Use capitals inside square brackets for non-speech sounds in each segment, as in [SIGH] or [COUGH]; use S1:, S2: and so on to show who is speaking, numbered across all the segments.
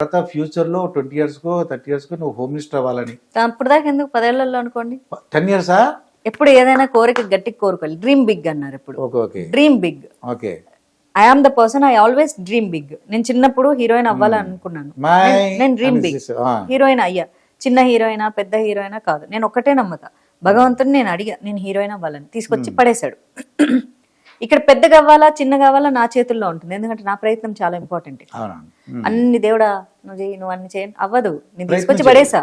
S1: తర్వాత ఫ్యూచర్లో twenty years కో థర్టీ ఇయర్స్ కో నువ్వు హోమ్ మినిస్టర్ అవ్వాలని.
S2: అప్పుడు దాకా ఎందుకు? పదేళ్ళలో అనుకోండి.
S1: టెన్ ఇయర్సా
S2: ఎప్పుడు ఏదైనా కోరిక గట్టి కోరుకోవాలి డ్రీమ్ బిగ్ అన్నారు ఇప్పుడు
S1: okay okay.
S2: Dream big
S1: okay.
S2: I am the person I always dream big నేను చిన్నప్పుడు హీరోయిన్ అవ్వాలని అనుకున్నాను.
S1: మై
S2: నేను- డ్రీమ్ బిగ్. హీరోయిన్ అయ్యా. చిన్న హీరోయినా పెద్ద హీరోయినా కాదు. నేను ఒక్కటే నమ్ముతా. భగవంతుని నేను అడిగా నేను హీరోయిన్ అవ్వాలని. తీసుకొచ్చి పడేశాడు. ఇక్కడ పెద్దగా అవ్వాలా చిన్నగా అవ్వాలా నా చేతుల్లో ఉంటుంది ఎందుకంటే నా ప్రయత్నం చాలా ఇంపార్టెంట్. అన్ని దేవుడా నువ్వు చేయి నువ్వు అన్ని చేయండి అవ్వదు నేను తీసుకొచ్చి. పడేసా.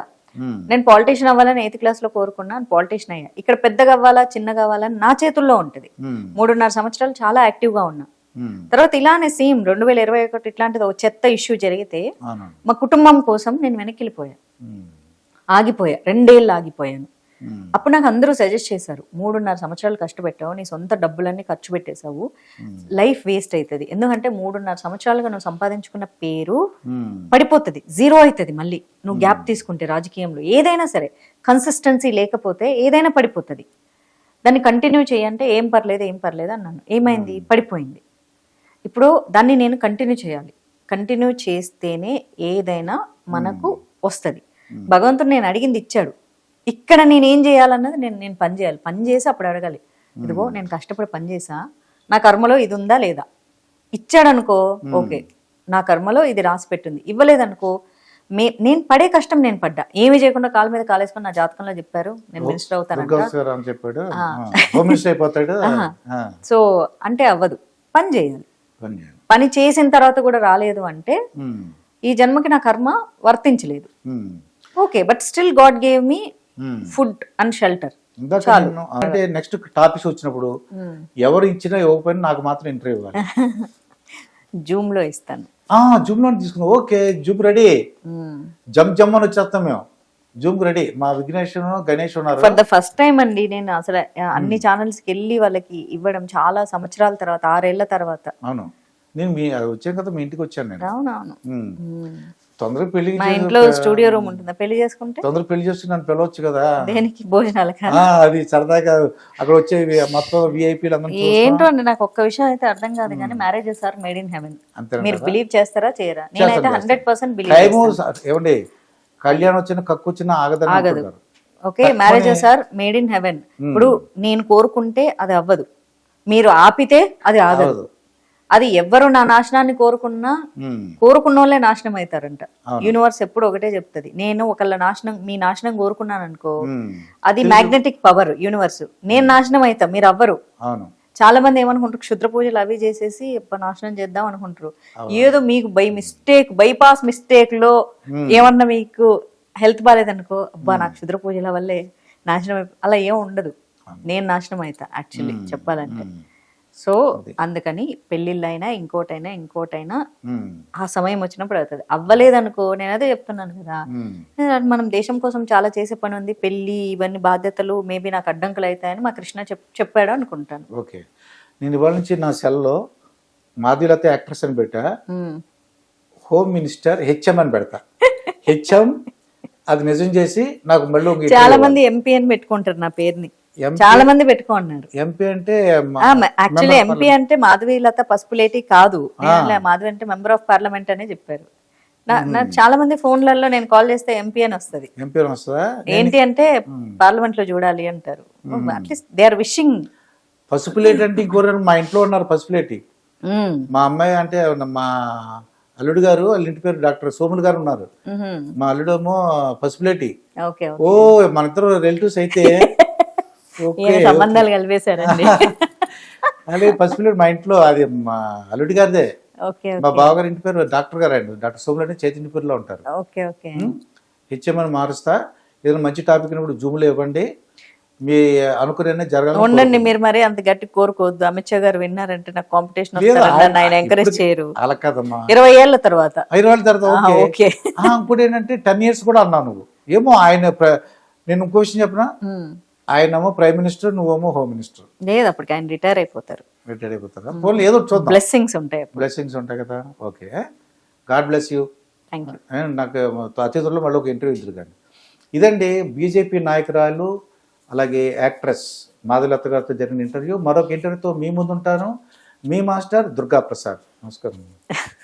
S2: నేను పాలిటీషియన్ అవ్వాలని ఎయిత్ క్లాస్లో కోరుకున్నాను పాలిటీషియన్ అయ్యా ఇక్కడ పెద్దగా అవ్వాలా చిన్నగా అవ్వాలని నా చేతుల్లో ఉంటుంది. మూడున్నర సంవత్సరాలు చాలా యాక్టివ్గా ఉన్నా. తర్వాత ఇలానే సేమ్ రెండు వేల ఇరవై ఒకటి ఇట్లాంటిది ఒక చెత్త ఇష్యూ జరిగితే మా కుటుంబం కోసం నేను వెనక్కి వెళ్ళిపోయా. ఆగిపోయా రెండేళ్ళు ఆగిపోయాను. అప్పుడు నాకు అందరూ సజెస్ట్ చేశారు మూడున్నర సంవత్సరాలు కష్టపెట్టావు నీ సొంత డబ్బులన్నీ ఖర్చు పెట్టేశావు లైఫ్ వేస్ట్ అవుతుంది ఎందుకంటే మూడున్నర సంవత్సరాలుగా నువ్వు సంపాదించుకున్న పేరు
S1: ఉమ్.
S2: పడిపోతుంది జీరో అవుతుంది మళ్ళీ. నువ్వు గ్యాప్ తీసుకుంటే రాజకీయంలో ఏదైనా సరే కన్సిస్టెన్సీ లేకపోతే ఏదైనా పడిపోతుంది. దాన్ని కంటిన్యూ చేయంటే ఏం పర్లేదు ఏం పర్లేదు అన్నాను. ఏమైంది? పడిపోయింది. ఇప్పుడు దాన్ని నేను కంటిన్యూ చేయాలి. కంటిన్యూ చేస్తేనే ఏదైనా మనకు వస్తుంది. భగవంతుడు నేను అడిగింది ఇచ్చాడు. ఇక్కడ నేను ఏం చేయాలన్నది నేను నేను పని చేయాలి. పని చేసి అప్పుడు అడగాలి. ఇదిగో నేను కష్టపడి పని చేసా. నా కర్మలో ఇది ఉందా లేదా? ఇచ్చాడనుకో ఓకే. నా కర్మలో ఇది రాసి పెట్టింది. ఇవ్వలేదనుకో మే నేను పడే కష్టం నేను పడ్డా. ఏమి చేయకుండా కాలు మీద కాలేసుకొని నా జాతకంలో చెప్పారు. నేను మినిస్టర్ [LAUGHS]
S1: ఆ.
S2: సో అంటే అవ్వదు. పని చేయాలి.
S1: పని
S2: చేసిన తర్వాత కూడా రాలేదు అంటే. ఈ జన్మకి నా కర్మ వర్తించలేదు. Okay but still god gave me. Food and shelter.
S1: అంటే నెక్స్ట్ టాపిక్స్ వచ్చినప్పుడు ఎవరు ఇచ్చినా ఇవ్వకపోయినా నాకు మాత్రం ఇంటర్వ్యూ ఇవ్వాలి. [LAUGHS]
S2: జూమ్లో ఇస్తాను.
S1: ఆ జూమ్లో తీసుకున్నాం ఓకే జూమ్ రెడీ. జమ్ జమ్ అని వచ్చేస్తాం మేము. Zoom ready. మా విఘ్నేష్ గణేష్ ఉన్నారు.
S2: ఫర్ ద ఫస్ట్ టైం అండి నేను అసలు అన్ని ఛానల్స్కి వెళ్ళి వాళ్ళకి ఇవ్వడం చాలా సంవత్సరాల తర్వాత ఆరేళ్ళ తర్వాత.
S1: అవును. నేను మీ వచ్చాను కదా మీ ఇంటికి వచ్చాను నేను.
S2: అవునవును.
S1: తొందరగా పెళ్ళి
S2: మా ఇంట్లో స్టూడియో రూమ్ ఉంటుందా. పెళ్ళి చేసుకుంటే
S1: తొందరగా పెళ్ళి చేసి నన్ను పిలవచ్చు కదా?
S2: దేనికి? భోజనాలు
S1: అది సరదాగా అక్కడ వచ్చే మొత్తం విఐపీలు
S2: ఏంటో అండి నాకు ఒక్క విషయం అయితే అర్థం కాదు కానీ marriages are made in heaven మీరు బిలీవ్ చేస్తారా చేయరా? నేనైతే హండ్రెడ్ పర్సెంట్ బిలీవ్
S1: ఏమండి కళ్యాణం వచ్చిన కక్కు వచ్చిన ఆగదని అంటుంటారు.
S2: Okay marriages are made in heaven ఇప్పుడు నేను కోరుకుంటే అది అవ్వదు. మీరు ఆపితే అది ఆగదు. అది ఎవ్వరు నా నాశనాన్ని కోరుకున్నా. కోరుకున్న వాళ్ళే నాశనం అవుతారంట యూనివర్స్ ఎప్పుడు ఒకటే చెప్తుంది. నేను ఒకళ్ళ నాశనం మీ నాశనం కోరుకున్నాను అనుకో. అది మ్యాగ్నెటిక్ పవర్ యూనివర్స్ నేను నాశనం అవుతా మీరు అవ్వరు చాలా మంది ఏమనుకుంటారు క్షుద్ర పూజలు అవి చేసేసి "అబ్బా, నాశనం చేద్దాం అనుకుంటారు. ఏదో మీకు బై మిస్టేక్ బైపాస్ మిస్టేక్లో ఏమన్నా మీకు హెల్త్ బాగాలేదనుకో అబ్బా నాకు క్షుద్ర పూజల వల్లే నాశనం అయిపో-" అలా ఏం ఉండదు. నేను నాశనం అవుతా యాక్చువల్లీ చెప్పాలంటే. సో అందుకని పెళ్ళిళ్ళైనా ఇంకోటైనా ఇంకోటైనా. ఆ సమయం వచ్చినప్పుడు అవుతుంది. అవ్వలేదనుకో నేను అదే చెప్తున్నాను కదా. మనం దేశం కోసం చాలా చేసే పని ఉంది. పెళ్ళి ఇవన్నీ బాధ్యతలు మేబీ నాకు అడ్డంకులు అవుతాయని మా కృష్ణ చెప్ చెప్పాడు అనుకుంటాను.
S1: ఓకే. నేను ఇవాళ నుంచి నా సెల్లో మాధులత యాక్ట్రెస్ అని పెట్టా. హోమ్ మినిస్టర్ హెచ్ఎం అని పెడతా. హెచ్ఎం అది నిజం చేసి నాకు మళ్ళీ
S2: చాలా మంది ఎంపీ అని పెట్టుకుంటారు నా పేరుని. చాలా మంది పెట్టుకున్నారు
S1: ఎంపీ అంటే
S2: యాక్చువల్లీ ఎంపీ అంటే మాధవి లత పసుపులేటి కాదు. మాధవి అంటే మెంబర్ ఆఫ్ పార్లమెంట్ అనే చెప్పారు. నాకు చాలా మంది ఫోన్లలో నేను కాల్ చేస్తే ఎంపీ అని వస్తది. ఏంటి అంటే పార్లమెంట్లో చూడాలి అంటారు. At least they are wishing
S1: Pasupuleti అంటే ఇంకోరు మా ఇంట్లో ఉన్నారు పసుపులేటి. మా అమ్మాయి అంటే మా అల్లుడు గారు వాళ్ళ ఇంటి పేరు డాక్టర్ సోములు గారు ఉన్నారు. మా అల్లుడేమో పసుపులేటి. ఓ మన ఇద్దరు రిలేటివ్స్ అయితే [LAUGHS]
S2: ఈయన సంబంధాలు కలిపేశారండి? [LAUGHS]
S1: అదే పసుపులేటి మా ఇంట్లో అది మా అల్లుడి గారిదే.
S2: ఓకే
S1: మా బావగారి ఇంటి పేరు డాక్టర్ గారు అండి. డాక్టర్ సోములు చైతన్యపూర్లో ఉంటారు.
S2: Okay okay.
S1: హెచ్ఎంఎన్ మారుస్తా. ఏదైనా మంచి టాపిక్ ఉన్నప్పుడు జూమ్లో ఇవ్వండి. మీ అనుకునే జరగాలి
S2: ఉండండి మీరు మరి అంత గట్టి కోరుకోవద్దు. అమిత్ షా గారు విన్నారంటే నాకు కాంపిటీషన్ ఆయన ఎంకరేజ్
S1: ఇప్పుడు-
S2: చేయరు.
S1: అలా కదమ్మా.
S2: ఇరవై ఏళ్ళ తర్వాత.
S1: ఐదు రోజుల తర్వాత ఓకే. ఇంకోటి ఏంటంటే టెన్ ఇయర్స్ కూడా అన్నావు నువ్వు ఏమో ఆయన నేను ఇంకో విషయం చెప్పనా. ఆయనేమో ప్రైమ్ మినిస్టర్ నువ్వేమో హోమ్ మినిస్టర్.
S2: లేదు అప్పటికి ఆయన రిటైర్ అయిపోతారు.
S1: రిటైర్ అయిపోతారా? పోనీ ఏదో చూద్దాం.
S2: బ్లెస్సింగ్స్ ఉంటాయి
S1: బ్లెస్సింగ్స్ ఉంటాయి కదా? Okay. God bless you.
S2: Thank you
S1: నాకు అతిథుల్లో మళ్ళీ ఒక ఇంటర్వ్యూ ఇద్దరు కానీ ఇదండి బీజేపీ నాయకురాలు అలాగే యాక్ట్రెస్ మాధులత గారితో జరిగిన ఇంటర్వ్యూ. మరొక ఇంటర్వ్యూతో మీ ముందు ఉంటాను మీ మాస్టర్ దుర్గా ప్రసాద్ నమస్కారం. [LAUGHS]